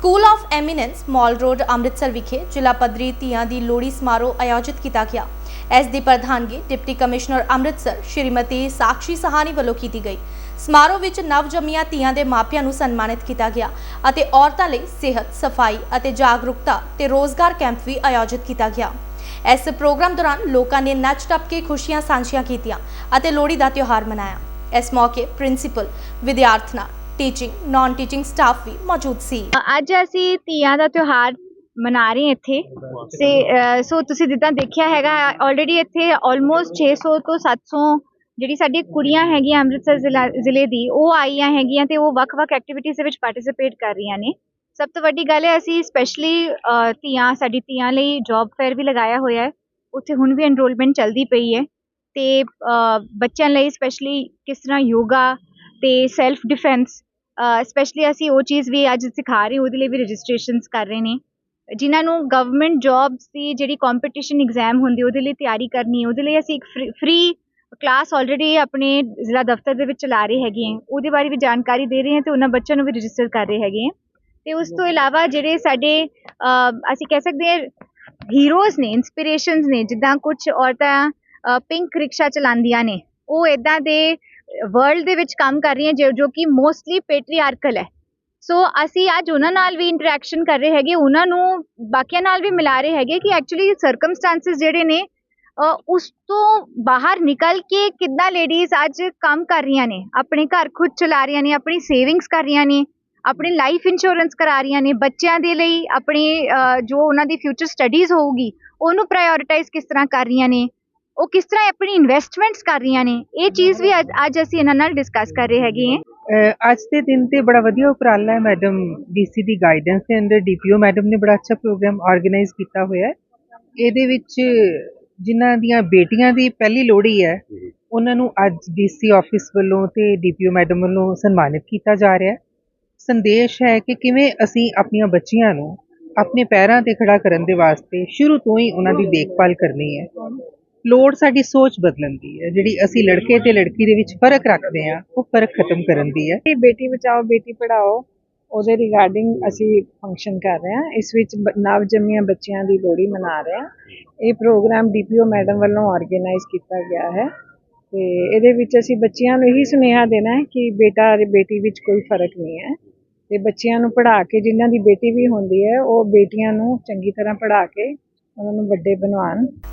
School of Eminence Mall Road Amritsar ਵਿਖੇ ਜ਼ਿਲ੍ਹਾ ਪੱਧਰੀ ਧੀਆਂ ਦੀ ਲੋਹੜੀ ਸਮਾਰੋਹ ਆਯੋਜਿਤ ਕੀਤਾ ਗਿਆ। ਇਸ ਦੀ ਪ੍ਰਧਾਨਗੀ ਡਿਪਟੀ ਕਮਿਸ਼ਨਰ ਅੰਮ੍ਰਿਤਸਰ, ਸ਼੍ਰੀਮਤੀ ਸਾਕਸ਼ੀ ਸਹਾਨੀ ਵੱਲੋਂ ਕੀਤੀ ਗਈ। ਸਮਾਰੋਹ ਵਿੱਚ ਨਵਜੰਮੀਆਂ ਧੀਆਂ ਦੇ ਮਾਪਿਆਂ ਨੂੰ ਸਨਮਾਨਿਤ ਕੀਤਾ ਗਿਆ ਅਤੇ ਔਰਤਾਂ ਲਈ ਸਿਹਤ, ਸਫ਼ਾਈ ਅਤੇ ਜਾਗਰੂਕਤਾ ਤੇ ਰੋਜ਼ਗਾਰ ਕੈਂਪ ਵੀ ਆਯੋਜਿਤ ਕੀਤਾ ਗਿਆ। ਇਸ ਪ੍ਰੋਗਰਾਮ ਦੌਰਾਨ ਲੋਕਾਂ ਨੇ ਨੱਚ ਟੱਪ ਕੇ ਖੁਸ਼ੀਆਂ ਸਾਂਝੀਆਂ ਕੀਤੀਆਂ ਅਤੇ ਲੋਹੜੀ ਦਾ ਤਿਉਹਾਰ ਮਨਾਇਆ। ਇਸ ਮੌਕੇ ਪ੍ਰਿੰਸੀਪਲ, ਵਿਦਿਆਰਥਣਾ ਟੀਚਿੰਗ ਨਾਨ ਟੀਚਿੰਗ ਸਟਾਫ ਵੀ ਮੌਜੂਦ ਸੀ। ਅੱਜ ਅਸੀਂ ਤੀਆਂ ਦਾ ਤਿਉਹਾਰ ਮਨਾ ਰਹੇ ਇੱਥੇ। ਤੇ ਸੋ ਤੁਸੀਂ ਜਿੱਦਾਂ ਦੇਖਿਆ ਹੈਗਾ ਆਲਰੇਡੀ ਇੱਥੇ ਆਲਮੋਸਟ 600 ਤੋਂ 700 ਜਿਹੜੀ ਸਾਡੀ ਕੁੜੀਆਂ ਹੈਗੀਆਂ ਅੰਮ੍ਰਿਤਸਰ ਜ਼ਿਲ੍ਹਾ, ਜ਼ਿਲ੍ਹੇ ਦੀ, ਉਹ ਆਈਆਂ ਹੈਗੀਆਂ ਤੇ ਉਹ ਵੱਖ-ਵੱਖ ਐਕਟੀਵਿਟੀਜ਼ ਦੇ ਵਿੱਚ ਪਾਰਟਿਸਿਪੇਟ ਕਰ ਰਹੀਆਂ ਨੇ। ਸਭ ਤੋਂ ਵੱਡੀ ਗੱਲ ਹੈ, ਅਸੀਂ ਸਪੈਸ਼ਲੀ ਧੀਆਂ ਸਾਡੀ ਧੀਆਂ ਲਈ ਜੌਬ ਫੇਅਰ ਵੀ ਲਗਾਇਆ ਹੋਇਆ ਹੈ। ਉੱਥੇ ਹੁਣ ਵੀ ਐਨਰੋਲਮੈਂਟ ਚੱਲਦੀ ਪਈ ਹੈ। ਤੇ ਬੱਚਿਆਂ ਲਈ ਸਪੈਸ਼ਲੀ ਕਿਸ ਤਰ੍ਹਾਂ ਯੋਗਾ ਤੇ ਸੈਲਫ ਡਿਫੈਂਸ ਸਪੈਸ਼ਲੀ ਅਸੀਂ ਉਹ ਚੀਜ਼ ਵੀ ਅੱਜ ਸਿਖਾ ਰਹੇ ਉਹਦੇ ਲਈ ਵੀ ਰਜਿਸਟ੍ਰੇਸ਼ਨਸ ਕਰ ਰਹੇ ਨੇ। ਜਿਨ੍ਹਾਂ ਨੂੰ ਗਵਰਨਮੈਂਟ ਜੋਬਸ ਦੀ ਜਿਹੜੀ ਕੰਪੀਟੀਸ਼ਨ ਐਗਜ਼ਾਮ ਹੁੰਦੀ, ਉਹਦੇ ਲਈ ਤਿਆਰੀ ਕਰਨੀ ਉਹਦੇ ਲਈ ਅਸੀਂ ਇੱਕ ਫ੍ਰੀ ਕਲਾਸ ਆਲਰੇਡੀ ਆਪਣੇ ਜ਼ਿਲ੍ਹਾ ਦਫ਼ਤਰ ਦੇ ਵਿੱਚ ਚਲਾ ਰਹੇ ਹੈਗੇ ਹਾਂ। ਉਹਦੇ ਬਾਰੇ ਵੀ ਜਾਣਕਾਰੀ ਦੇ ਰਹੇ ਹਾਂ ਤੇ ਉਹਨਾਂ ਬੱਚਿਆਂ ਨੂੰ ਵੀ ਰਜਿਸਟਰ ਕਰ ਰਹੇ ਹੈਗੇ ਹਾਂ। ਤੇ ਉਸ ਤੋਂ ਇਲਾਵਾ ਜਿਹੜੇ ਸਾਡੇ ਅਸੀਂ ਕਹਿ ਸਕਦੇ ਹਾਂ ਹੀਰੋਜ਼ ਨੇ ਇਨਸਪੀਰੇਸ਼ਨਸ ਨੇ, ਜਿੱਦਾਂ ਕੁਝ ਔਰਤਾਂ ਪਿੰਕ ਰਿਕਸ਼ਾ ਚਲਾਉਂਦੀਆਂ ਨੇ, ਉਹ ਇਦਾਂ ਦੇ ਵਰਲਡ ਦੇ ਵਿੱਚ ਕੰਮ ਕਰ ਰਹੀਆਂ ਜੋ ਜੋ ਕਿ ਮੋਸਟਲੀ ਪੈਟਰੀਆਰਕਲ ਹੈ। ਸੋ ਅਸੀਂ ਅੱਜ ਉਹਨਾਂ ਨਾਲ ਵੀ ਇੰਟਰੈਕਸ਼ਨ ਕਰ ਰਹੇ ਹੈਗੇ, ਉਹਨਾਂ ਨੂੰ ਬਾਕੀਆਂ ਨਾਲ ਵੀ ਮਿਲਾ ਰਹੇ ਹੈਗੇ ਕਿ ਐਕਚੁਅਲੀ ਸਰਕਮਸਟੈਂਸਸ ਜਿਹੜੇ ਨੇ ਉਸ ਤੋਂ ਬਾਹਰ ਨਿਕਲ ਕੇ ਕਿੱਦਾਂ ਲੇਡੀਜ਼ ਅੱਜ ਕੰਮ ਕਰ ਰਹੀਆਂ ਨੇ, ਆਪਣੇ ਘਰ ਖੁਦ ਚਲਾ ਰਹੀਆਂ ਨੇ, ਆਪਣੀ ਸੇਵਿੰਗਸ ਕਰ ਰਹੀਆਂ ਨੇ, ਆਪਣੀ ਲਾਈਫ ਇੰਸ਼ੋਰੈਂਸ ਕਰਾ ਰਹੀਆਂ ਨੇ, ਬੱਚਿਆਂ ਦੇ ਲਈ ਆਪਣੀ ਜੋ ਉਹਨਾਂ ਦੀ ਫਿਊਚਰ ਸਟੱਡੀਜ਼ ਹੋਊਗੀ, ਉਹਨੂੰ ਪ੍ਰਾਇੋਰਟਾਈਜ਼ ਕਿਸ ਤਰ੍ਹਾਂ ਕਰ ਰਹੀਆਂ ਨੇ। ਉਹ ਕਿਸ ਤਰ੍ਹਾਂ ਆਪਣੀ ਇਨਵੈਸਟਮੈਂਟਸ ਕਰ ਰਹੀਆਂ ਨੇ? ਇਹ ਚੀਜ਼ ਵੀ ਅੱਜ- ਅੱਜ ਅਸੀਂ ਇਹਨਾਂ ਨਾਲ ਡਿਸਕਸ ਕਰ ਰਹੇ ਹੈਗੇ ਹਾਂ। ਅੱਜ ਦੇ ਦਿਨ ਤੇ ਬੜਾ ਵਧੀਆ ਉਪਰਾਲਾ ਹੈ ਮੈਡਮ ਡੀਸੀ ਦੀ ਗਾਈਡੈਂਸ ਦੇ ਅੰਡਰ ਡੀਪੀਓ ਮੈਡਮ ਨੇ ਬੜਾ ਅੱਛਾ ਪ੍ਰੋਗਰਾਮ ਆਰਗੇਨਾਈਜ਼ ਕੀਤਾ ਹੋਇਆ ਹੈ। ਇਹਦੇ ਵਿੱਚ ਜਿਨ੍ਹਾਂ ਦੀਆਂ ਬੇਟੀਆਂ ਦੀ ਪਹਿਲੀ ਲੋਹੜੀ ਹੈ, ਉਹਨਾਂ ਨੂੰ ਅੱਜ ਡੀਸੀ ਆਫਿਸ ਵੱਲੋਂ ਤੇ ਡੀਪੀਓ ਮੈਡਮ ਵੱਲੋਂ ਸਨਮਾਨਿਤ ਕੀਤਾ ਜਾ ਰਿਹਾ ਹੈ। ਸੰਦੇਸ਼ ਹੈ ਕਿ ਕਿਵੇਂ ਅਸੀਂ ਆਪਣੀਆਂ ਬੱਚੀਆਂ ਨੂੰ ਆਪਣੇ ਪੈਰਾਂ ਤੇ ਖੜਾ ਕਰਨ ਦੇ ਵਾਸਤੇ ਸ਼ੁਰੂ ਤੋਂ ਹੀ ਉਹਨਾਂ ਦੀ ਦੇਖਭਾਲ ਕਰਨੀ ਹੈ। ਲੋੜ ਸਾਡੀ ਸੋਚ ਬਦਲਣ ਦੀ ਹੈ। ਜਿਹੜੀ ਅਸੀਂ ਲੜਕੇ ਤੇ ਲੜਕੀ ਦੇ ਵਿੱਚ ਫ਼ਰਕ ਰੱਖਦੇ ਹਾਂ, ਉਹ ਫ਼ਰਕ ਖਤਮ ਕਰਨ ਦੀ ਹੈ। ਇਹ ਬੇਟੀ ਬਚਾਓ, ਬੇਟੀ ਪੜਾਓ ਉਹਦੇ ਰਿਗਾਰਡਿੰਗ ਅਸੀਂ ਫੰਕਸ਼ਨ ਕਰ ਰਹੇ ਹਾਂ। ਇਸ ਵਿੱਚ ਬ- ਨਵ ਜੰਮੀਆਂ ਬੱਚਿਆਂ ਦੀ ਲੋਹੜੀ ਮਨਾ ਰਹੇ ਹਾਂ। ਇਹ ਪ੍ਰੋਗਰਾਮ ਡੀਪੀਓ ਮੈਡਮ ਵੱਲੋਂ ਆਰਗੇਨਾਈਜ਼ ਕੀਤਾ ਗਿਆ ਹੈ। ਤੇ ਇਹਦੇ ਵਿੱਚ ਅਸੀਂ ਬੱਚਿਆਂ ਨੂੰ ਇਹੀ ਸੁਨੇਹਾ ਦੇਣਾ ਹੈ ਕਿ ਬੇਟਾ ਅਤੇ ਬੇਟੀ ਵਿੱਚ ਕੋਈ ਫ਼ਰਕ ਨਹੀਂ ਹੈ। ਤੇ ਬੱਚਿਆਂ ਨੂੰ ਪੜ੍ਹਾ ਕੇ, ਜਿਨ੍ਹਾਂ ਦੀ ਬੇਟੀ ਵੀ ਹੁੰਦੀ ਹੈ, ਉਹ ਬੇਟੀਆਂ ਨੂੰ ਚੰਗੀ ਤਰ੍ਹਾਂ ਪੜ੍ਹਾ ਕੇ, ਉਹਨਾਂ ਨੂੰ ਵੱਡੇ ਬਣਾਉਣ।